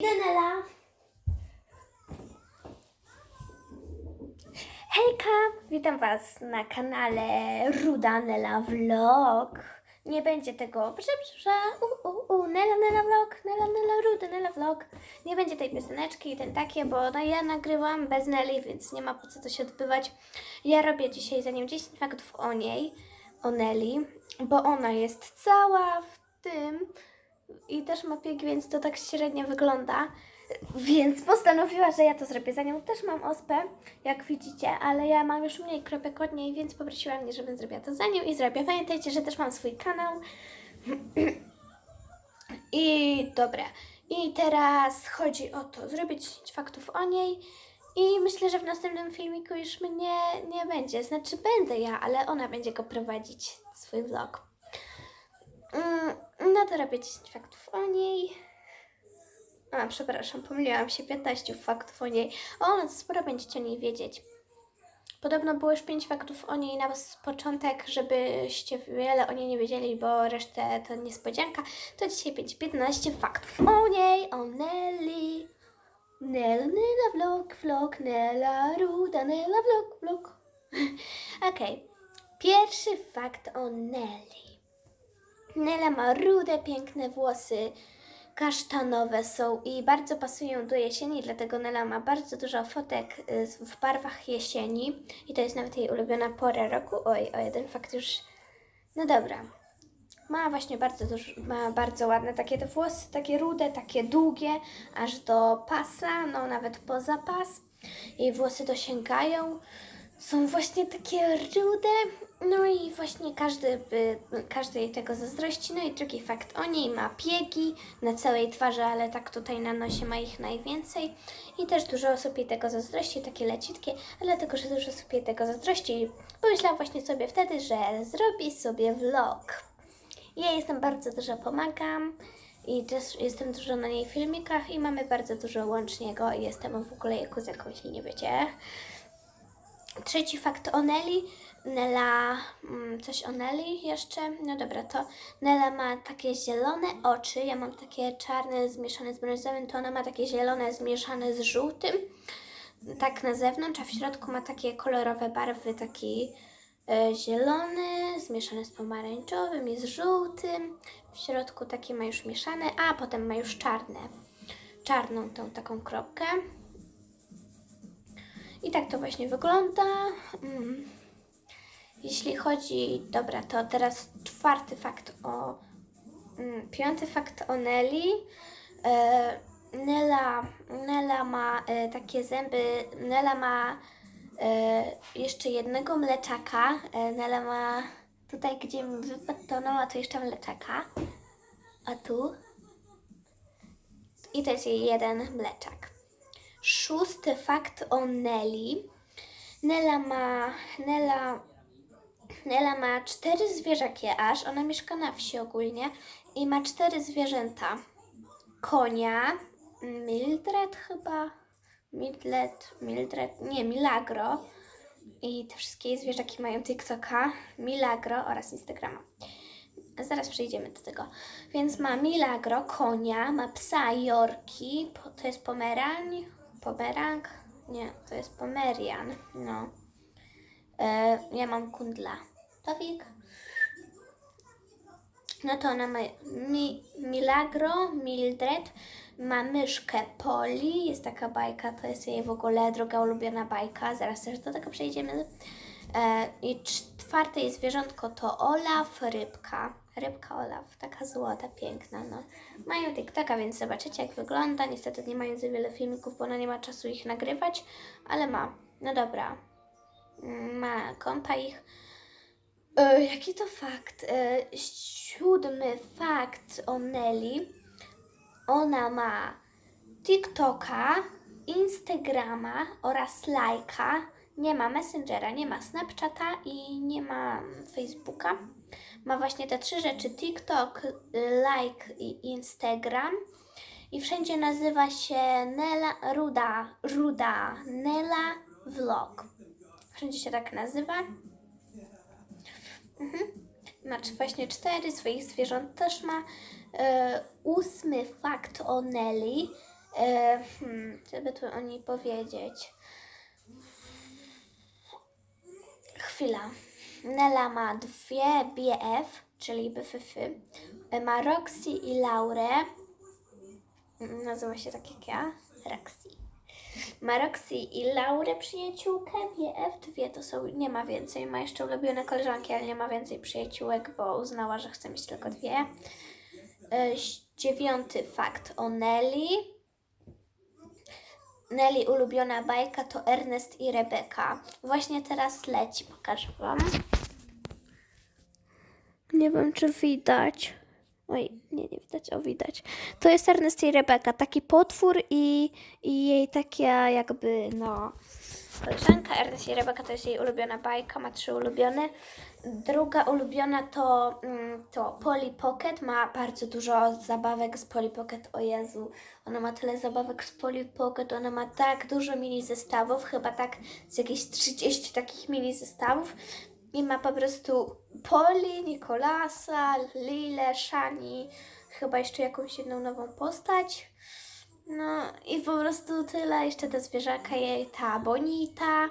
Nela. Hejka, witam Was na kanale Ruda Nela Vlog. Nie będzie tego, proszę, proszę, u, u, u, Nela Nela Vlog, Nela Nela Ruda Nela Vlog. Nie będzie tej pioseneczki i ten takie, bo no, ja nagrywam bez Neli, więc nie ma po co to się odbywać. Ja robię dzisiaj za nią 10 faktów o niej, o Neli, bo ona jest cała w i też ma piegi, więc to tak średnio wygląda. Więc postanowiła, że ja to zrobię. Za nią też mam ospę, jak widzicie, ale ja mam już mniej kropek od niej, więc poprosiła mnie, żebym zrobiła to za nią i zrobię. Pamiętajcie, że też mam swój kanał. I dobra. I teraz chodzi o to, zrobić 10 faktów o niej. I myślę, że w następnym filmiku już mnie nie będzie. Znaczy będę ja, ale ona będzie go prowadzić, swój vlog. Mm, No to robię 10 faktów o niej. A, przepraszam, pomyliłam się, 15 faktów o niej. O, no to sporo będziecie o niej wiedzieć. Podobno było już 5 faktów o niej na początek, żebyście wiele o niej nie wiedzieli, bo resztę to niespodzianka. To dzisiaj będzie 15 faktów o niej, o Nelly. Nella, Nella, vlog, vlog, Nella, Ruda, Nella, vlog, vlog. Okej, pierwszy fakt o Nelly. Nela ma rude, piękne włosy, kasztanowe są i bardzo pasują do jesieni, dlatego Nela ma bardzo dużo fotek y, w barwach jesieni i to jest nawet jej ulubiona pora roku. Oj, o jeden fakt już. No dobra. Ma właśnie bardzo dużo, ma bardzo ładne takie te włosy, takie rude, takie długie, aż do pasa, no nawet poza pas. Jej włosy dosięgają. Są właśnie takie rude, no i właśnie każdy, by, każdy jej tego zazdrości. No i drugi fakt o niej ma piegi na całej twarzy, ale tak tutaj na nosie ma ich najwięcej. I też dużo osób jej tego zazdrości, takie leciutkie, dlatego, że dużo osób jej tego zazdrości, pomyślałam właśnie sobie wtedy, że zrobi sobie vlog. Ja jestem bardzo dużo pomagam i też jestem dużo na niej filmikach i mamy bardzo dużo łączniego i jestem w ogóle jak z jakąś nie wiecie. Trzeci fakt o Nelly. Nela, mm, coś o Nelly jeszcze? No dobra, to Nela ma takie zielone oczy, ja mam takie czarne zmieszane z brązowym, to ona ma takie zielone zmieszane z żółtym, tak na zewnątrz, a w środku ma takie kolorowe barwy, taki e, zielony, zmieszany z pomarańczowym i z żółtym, w środku takie ma już mieszane, a potem ma już czarne, czarną tą taką kropkę. I tak to właśnie wygląda. Mm. Jeśli chodzi, dobra, to teraz czwarty fakt o, mm, piąty fakt o Nelly. E, Nela, Nela ma e, takie zęby, Nela ma e, jeszcze jednego mleczaka. Nela ma tutaj, gdzie mi wypadł, to ma tu jeszcze mleczaka. A tu? I to jest jej jeden mleczak. Szósty fakt o Nelly. Nela ma, Nela, Nela ma cztery zwierzaki aż. Ona mieszka na wsi ogólnie i ma cztery zwierzęta. Konia, Mildred chyba, Mildred, Mildred, nie, Milagro. I te wszystkie zwierzaki mają TikToka, Milagro oraz Instagrama. Zaraz przejdziemy do tego. Więc ma Milagro, konia, ma psa Jorki, to jest pomerań, pomerang, nie, to jest pomerian, no. E, ja mam kundla. Towik. No to ona ma mi, Milagro, Mildred, ma myszkę Poli, jest taka bajka, to jest jej w ogóle druga ulubiona bajka, zaraz też do tego przejdziemy. E, I czwarte jej zwierzątko to Olaf, rybka. Rybka Olaf, taka złota, piękna. No. Mają TikToka, więc zobaczycie jak wygląda. Niestety nie mają za wiele filmików, bo ona nie ma czasu ich nagrywać, ale ma. No dobra. Mm, Ma kompa ich. E, jaki to fakt? E, siódmy fakt o Nelly. Ona ma TikToka, Instagrama oraz lajka. Nie ma Messengera, nie ma Snapchata i nie ma Facebooka. Ma właśnie te trzy rzeczy: TikTok, y, like i Instagram. I wszędzie nazywa się Nela Ruda, Ruda Nela Vlog. Wszędzie się tak nazywa. Mhm. Ma cz- właśnie cztery, swoich zwierząt też ma. E, ósmy fakt o Nelly. E, hmm, co by tu o niej powiedzieć? Chwila. Nela ma dwie BF, czyli BFF. Ma Roxy i Laurę. Nazywa się tak jak ja. Roxy. Ma Roxy i Laurę przyjaciółkę. BF dwie to są, nie ma więcej. Ma jeszcze ulubione koleżanki, ale nie ma więcej przyjaciółek, bo uznała, że chce mieć tylko dwie. E, dziewiąty fakt o Nelly. Nelly ulubiona bajka to Ernest i Rebeka. Właśnie teraz leci, pokażę Wam. Nie wiem, czy widać. Oj, nie, nie widać, o widać. To jest Ernest i Rebeka, taki potwór i, i jej taka jakby, no, koleżanka. Ernest i Rebeka to jest jej ulubiona bajka, ma trzy ulubione. Druga ulubiona to, mm, to Polly Pocket, ma bardzo dużo zabawek z Polly Pocket, o Jezu. Ona ma tyle zabawek z Polly Pocket, ona ma tak dużo mini zestawów, chyba tak z jakieś 30 takich mini zestawów. I ma po prostu Poli, Nikolasa, Lilę, Shani, chyba jeszcze jakąś jedną nową postać. No i po prostu tyle. Jeszcze te zwierzaka jej, ta Bonita,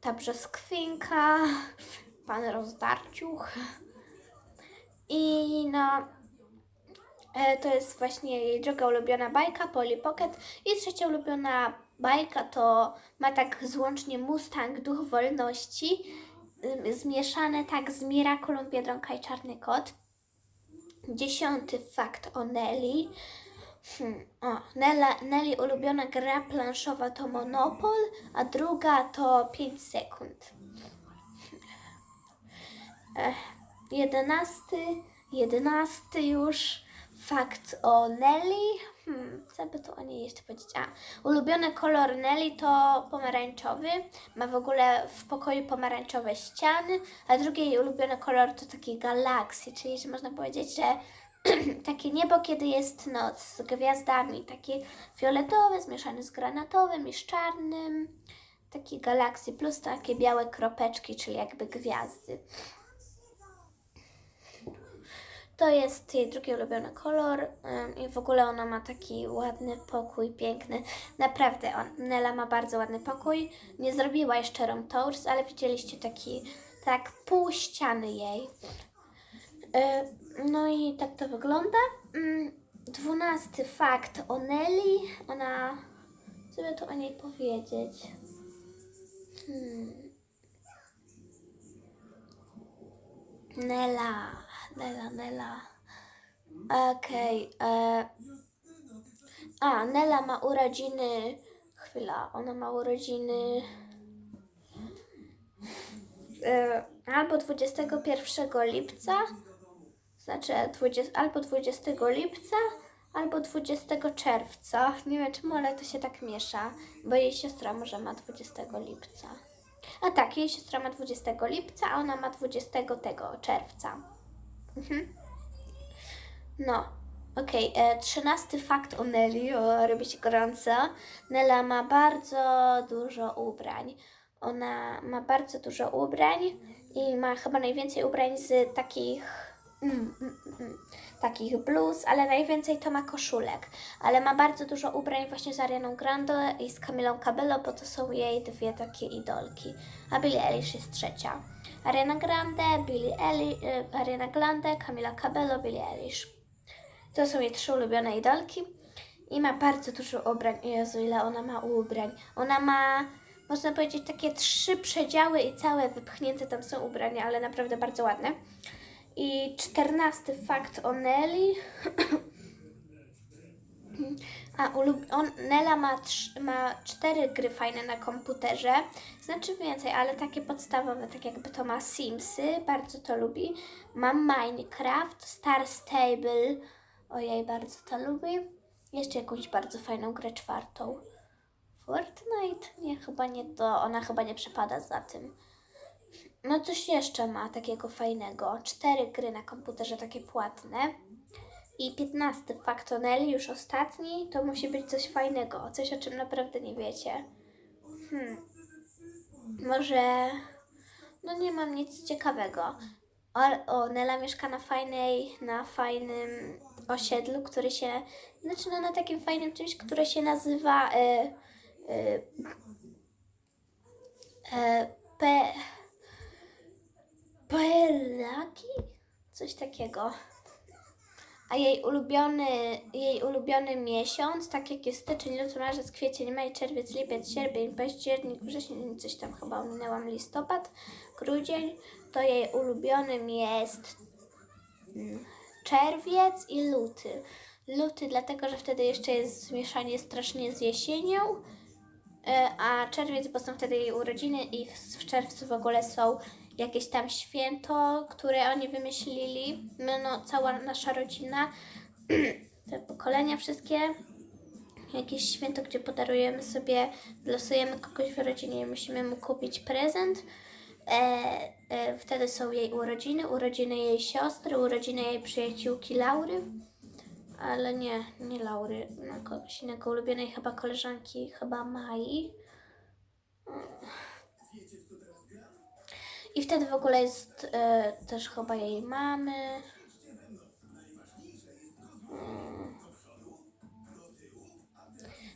ta brzoskwinka, pan rozdarciuch. I no, e, to jest właśnie jej druga ulubiona bajka, Polly Pocket. I trzecia ulubiona bajka to ma tak złącznie Mustang, Duch Wolności zmieszane tak z Miraculą, Biedronka i Czarny Kot. Dziesiąty fakt o Nelly. Hmm, o, Nella, Nelly ulubiona gra planszowa to Monopol, a druga to 5 sekund. Ech, jedenasty, jedenasty już fakt o Nelly. Hmm, co by tu o niej jeszcze powiedzieć? A, ulubiony kolor Nelly to pomarańczowy. Ma w ogóle w pokoju pomarańczowe ściany, a drugi jej ulubiony kolor to taki galaksy, czyli że można powiedzieć, że takie niebo, kiedy jest noc z gwiazdami, takie fioletowe zmieszane z granatowym i z czarnym. Taki galaksy plus takie białe kropeczki, czyli jakby gwiazdy. To jest jej drugi ulubiony kolor i w ogóle ona ma taki ładny pokój, piękny. Naprawdę, on, Nela ma bardzo ładny pokój. Nie zrobiła jeszcze room tours, ale widzieliście taki, tak pół ściany jej. Y, No i tak to wygląda. Mm, Dwunasty fakt o Nelly. Ona, co by tu o niej powiedzieć? Hmm. Nela, Nela, Nela. Okej. e, A, Nela ma urodziny. Chwila, ona ma urodziny. E, albo 21 lipca, znaczy 20, albo 20 lipca, albo 20 czerwca. Nie wiem czemu, ale to się tak miesza, bo jej siostra może ma 20 lipca. A tak, jej siostra ma 20 lipca, a ona ma 20 tego czerwca. Mhm. No, okej. e, Trzynasty fakt o Nelly, o, robi się gorąco. Nela ma bardzo dużo ubrań. Ona ma bardzo dużo ubrań i ma chyba najwięcej ubrań z takich. Mm, mm, mm, takich bluz, ale najwięcej to ma koszulek. Ale ma bardzo dużo ubrań właśnie z Arianą Grande i z Camilą Cabello, bo to są jej dwie takie idolki. A Billie Eilish jest trzecia. Ariana Grande, Billie Eilish, y, Ariana Grande, Camila Cabello, Billie Eilish. To są jej trzy ulubione idolki. I ma bardzo dużo ubrań. Jezu, ile ona ma ubrań. Ona ma, można powiedzieć, takie trzy przedziały i całe wypchnięte tam są ubrania, ale naprawdę bardzo ładne. I czternasty fakt o Nelly. A on, Nela ma, trz- ma cztery gry fajne na komputerze, znaczy więcej, ale takie podstawowe, tak jakby to ma Simsy, bardzo to lubi. Ma Minecraft, Star Stable, ojej, bardzo to lubi. Jeszcze jakąś bardzo fajną grę czwartą. Fortnite? Nie, chyba nie to, ona chyba nie przepada za tym. No coś jeszcze ma takiego fajnego. Cztery gry na komputerze takie płatne. I 15 Factonelli, już ostatni, to musi być coś fajnego, coś o czym naprawdę nie wiecie. Hmm. Może. No nie mam nic ciekawego. O, o, Nela mieszka na fajnej, na fajnym osiedlu, który się, znaczy no, na takim fajnym czymś, które się nazywa e, e, e, Pe... Perlaki? Coś takiego. A jej ulubiony, jej ulubiony miesiąc, tak jak jest styczeń, luty, marzec, kwiecień, maj, czerwiec, lipiec, sierpień, październik, wrzesień, coś tam chyba ominęłam, listopad, grudzień, to jej ulubionym jest mm, czerwiec i luty. Luty dlatego, że wtedy jeszcze jest zmieszanie strasznie z jesienią, e, a czerwiec, bo są wtedy jej urodziny i w, w czerwcu w ogóle są jakieś tam święto, które oni wymyślili. My, no, cała nasza rodzina, te pokolenia wszystkie, jakieś święto, gdzie podarujemy sobie, losujemy kogoś w rodzinie i musimy mu kupić prezent. E, e, wtedy są jej urodziny, urodziny jej siostry, urodziny jej przyjaciółki Laury. Ale nie, nie Laury, no kogoś innego, ulubionej chyba koleżanki, chyba Mai. I wtedy w ogóle jest e, też chyba jej mamy.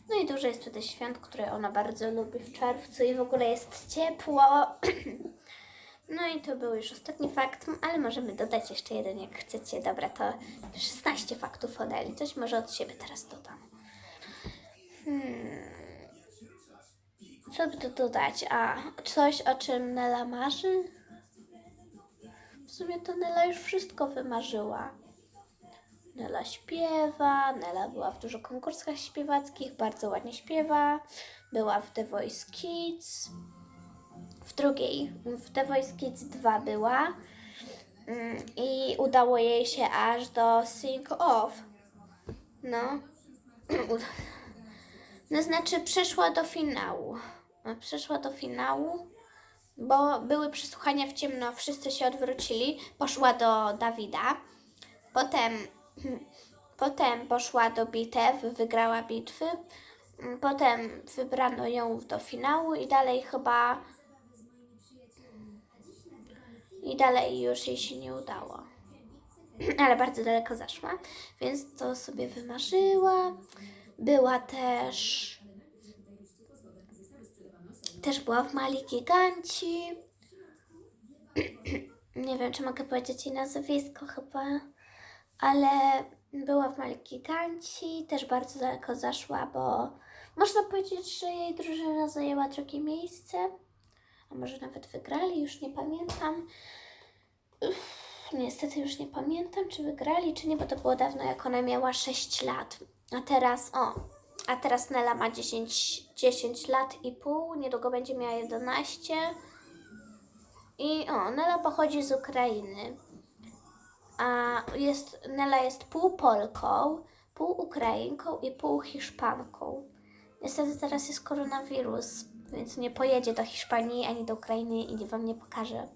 No i dużo jest wtedy świąt, które ona bardzo lubi w czerwcu i w ogóle jest ciepło. No i to był już ostatni fakt, ale możemy dodać jeszcze jeden, jak chcecie. Dobra, to 16 faktów o. Coś może od siebie teraz dodam. Co by tu dodać? A, coś o czym Nela marzy? W sumie to Nela już wszystko wymarzyła. Nela śpiewa, Nela była w dużo konkursach śpiewackich, bardzo ładnie śpiewa. Była w The Voice Kids. W drugiej, w The Voice Kids 2 była. Mm, I udało jej się aż do Sing Off. No. No znaczy przeszła do finału. Przeszła do finału, bo były przesłuchania w ciemno, wszyscy się odwrócili. Poszła do Dawida. Potem, potem poszła do bitew, wygrała bitwy. Potem wybrano ją do finału i dalej chyba. I dalej już jej się nie udało. Ale bardzo daleko zaszła, więc to sobie wymarzyła. Była też. Też była w Mali Giganci. Nie wiem, czy mogę powiedzieć jej nazwisko chyba, ale była w Mali Giganci. Też bardzo daleko zaszła, bo można powiedzieć, że jej drużyna zajęła drugie miejsce. A może nawet wygrali, już nie pamiętam. Uff, niestety już nie pamiętam, czy wygrali, czy nie, bo to było dawno, jak ona miała 6 lat. A teraz, o, a teraz Nela ma 10, 10 lat i pół, niedługo będzie miała 11. I o, Nela pochodzi z Ukrainy. A jest, Nela jest pół Polką, pół Ukrainką i pół Hiszpanką. Niestety teraz jest koronawirus, więc nie pojedzie do Hiszpanii ani do Ukrainy i wam nie pokaże.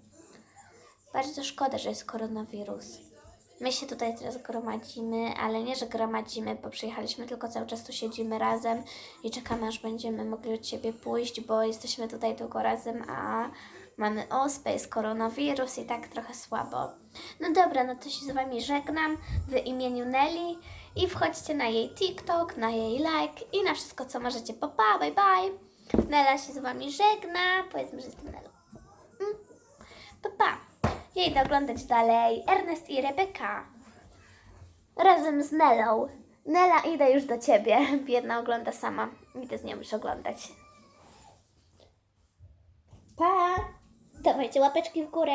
Bardzo szkoda, że jest koronawirus. My się tutaj teraz gromadzimy, ale nie, że gromadzimy, bo przyjechaliśmy, tylko cały czas tu siedzimy razem i czekamy, aż będziemy mogli od siebie pójść, bo jesteśmy tutaj tylko razem, a mamy ospę, jest koronawirus i tak trochę słabo. No dobra, no to się z Wami żegnam w imieniu Nelly i wchodźcie na jej TikTok, na jej like i na wszystko, co możecie. Pa, pa, bye, bye. Nela się z Wami żegna, powiedzmy, że jestem Nelą. Mm. Pa, pa. Idę oglądać dalej Ernest i Rebeka. Razem z Nelą. Nela, idę już do ciebie. Biedna ogląda sama. Idę z nią już oglądać. Pa! Dawajcie łapeczki w górę.